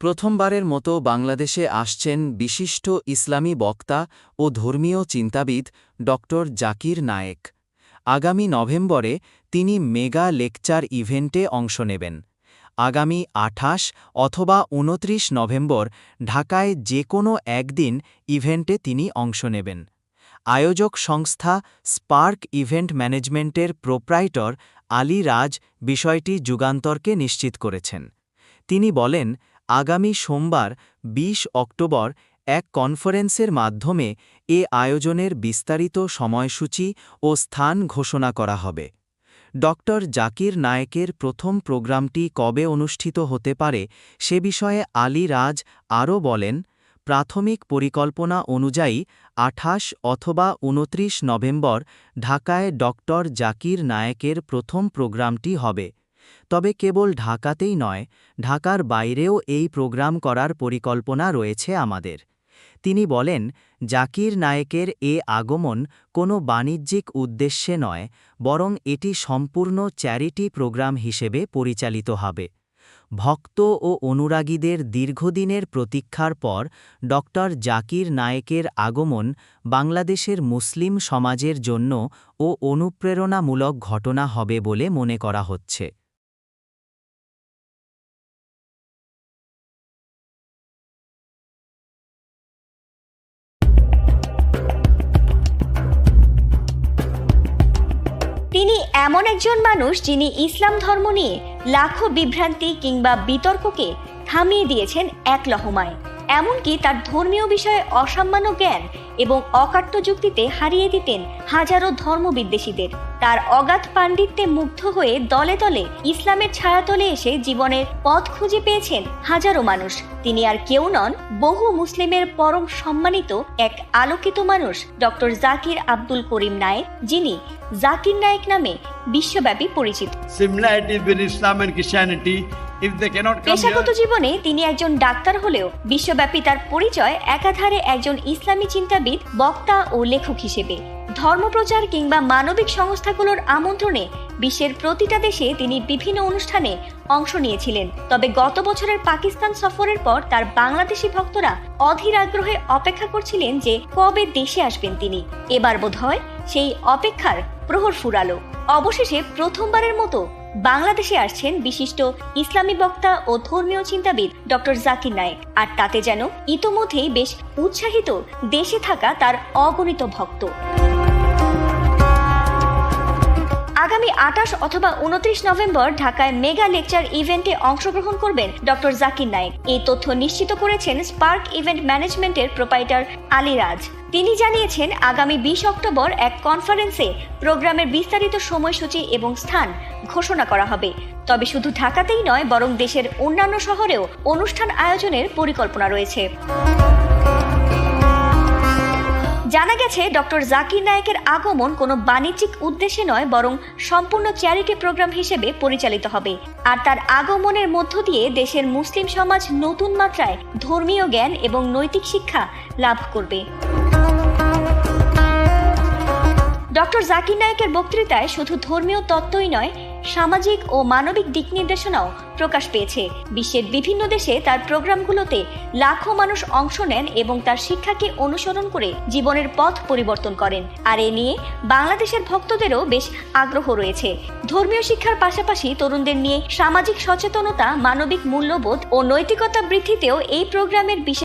প্রথমবারের মতো বাংলাদেশে আসছেন বিশিষ্ট ইসলামী বক্তা ও ধর্মীয় চিন্তাবিদ ড. জাকির নায়েক। আগামী নভেম্বরে তিনি মেগা লেকচার ইভেন্টে অংশ নেবেন। আগামী আঠাশ অথবা উনত্রিশ নভেম্বর ঢাকায় যে কোনো একদিন ইভেন্টে তিনি অংশ নেবেন। আয়োজক সংস্থা স্পার্ক ইভেন্ট ম্যানেজমেন্টের প্রোপ্রাইটর আলী রাজ বিষয়টি যুগান্তরকে নিশ্চিত করেছেন। তিনি বলেন আগামী সোমবার ২০ অক্টোবর, এক কনফারেন্সের মাধ্যমে এ আয়োজনের বিস্তারিত সময়সূচি ও স্থান ঘোষণা করা হবে। ড. জাকির নায়েকের প্রথম প্রোগ্রামটি কবে অনুষ্ঠিত হতে পারে সে বিষয়ে আলী রাজ আরও বলেন, প্রাথমিক পরিকল্পনা অনুযায়ী আঠাশ অথবা উনত্রিশ নভেম্বর ঢাকায় ড. জাকির নায়েকের প্রথম প্রোগ্রামটি হবে। তবে কেবল ঢাকাতেই নয়, ঢাকার বাইরেও এই প্রোগ্রাম করার পরিকল্পনা রয়েছে আমাদের। তিনি বলেন, জাকির নায়েকের এ আগমন কোনো বাণিজ্যিক উদ্দেশ্যে নয়, বরং এটি সম্পূর্ণ চ্যারিটি প্রোগ্রাম হিসেবে পরিচালিত হবে। ভক্ত ও অনুরাগীদের দীর্ঘদিনের প্রতীক্ষার পর ড. জাকির নায়েকের আগমন বাংলাদেশের মুসলিম সমাজের জন্য ও অনুপ্রেরণামূলক ঘটনা হবে বলে মনে করা হচ্ছে। তিনি এমন একজন মানুষ যিনি ইসলাম ধর্ম নিয়ে লাখো বিভ্রান্তি কিংবা বিতর্ককে থামিয়ে দিয়েছেন এক লহমায়। এমনকি তার ধর্মীয় বিষয়ে অসামান্য জ্ঞান এবং অকাট্য যুক্তিতে হারিয়ে দিতেন হাজারো ধর্মবিদ্বেষীদের তার অগাধ পাণ্ডিত্যে মুগ্ধ হয়ে দলে দলে ইসলামের ছায়াতলে এসে জীবনের পথ খুঁজে পেয়েছেন হাজারো মানুষ তিনি আর কেউ নন, বহু মুসলিমের পরম সম্মানিত এক আলোকিত মানুষ, ডক্টর জাকির আব্দুল করিম নায়েক, যিনি জাকির নায়েক নামে বিশ্বব্যাপী পরিচিত Islam and Christianity. পেশাগত জীবনে তিনি একজন ডাক্তার হলেও বিশ্বব্যাপী তার পরিচয় একাধারে একজন ইসলামী চিন্তাবিদ বক্তা ও লেখক হিসেবে। ধর্মপ্রচার কিংবা মানবিক সংস্থাগুলোর আমন্ত্রণে বিশ্বের প্রতিটা দেশে তিনি বিভিন্ন অনুষ্ঠানে অংশ নিয়েছিলেন। তবে গত বছরের পাকিস্তান সফরের পর তার বাংলাদেশি ভক্তরা অধীর আগ্রহে অপেক্ষা করছিলেন যে কবে দেশে আসবেন তিনি। এবার বোধহয় সেই অপেক্ষার প্রহর ফুরালো। অবশেষে প্রথমবারের মতো বাংলাদেশে আসছেন বিশিষ্ট ইসলামী বক্তা ও ধর্মীয় চিন্তাবিদ ডক্টর জাকির নায়েক। আর তাতে যেন ইতোমধ্যেই বেশ উৎসাহিত দেশে থাকা তার অগণিত ভক্ত। আগামী আঠাশ অথবা উনত্রিশ নভেম্বর ঢাকায় মেগা লেকচার ইভেন্টে অংশগ্রহণ করবেন ডক্টর জাকির নায়েক। এই তথ্য নিশ্চিত করেছেন স্পার্ক ইভেন্ট ম্যানেজমেন্টের প্রোপাইটার আলী রাজ তিনি জানিয়েছেন, আগামী বিশ অক্টোবর এক কনফারেন্সে প্রোগ্রামের বিস্তারিত সময়সূচি এবং স্থান ঘোষণা করা হবে। তবে শুধু ঢাকাতেই নয়, বরং দেশের অন্যান্য শহরেও অনুষ্ঠান আয়োজনের পরিকল্পনা রয়েছে। জানা গেছে, ডক্টর জাকির নায়েকের আগমন কোনো বাণিজ্যিক উদ্দেশ্যে নয়, বরং সম্পূর্ণ চ্যারিটি প্রোগ্রাম হিসেবে পরিচালিত হবে। আর তার আগমনের মধ্য দিয়ে দেশের মুসলিম সমাজ নতুন মাত্রায় ধর্মীয় জ্ঞান এবং নৈতিক শিক্ষা লাভ করবে। ডক্টর জাকির নায়েকের বক্তৃতায় শুধু ধর্মীয় তত্ত্বই নয়, সামাজিক ও মানবিক দিক নির্দেশনাও প্রকাশ পেয়েছে। বিশ্বের বিভিন্ন দেশে তার প্রোগ্রামগুলোতে লাখো মানুষ অংশ নেন এবং তার শিক্ষাকে অনুসরণ করে জীবনের পথ পরিবর্তন করেন। আর এ নিয়ে বাংলাদেশের ভক্তদেরও বেশ আগ্রহ রয়েছে। ধর্মীয় শিক্ষার পাশাপাশি তরুণদের নিয়ে সামাজিক সচেতনতা, মানবিক মূল্যবোধ ও নৈতিকতা বৃদ্ধিতেও এই প্রোগ্রামের বিশেষ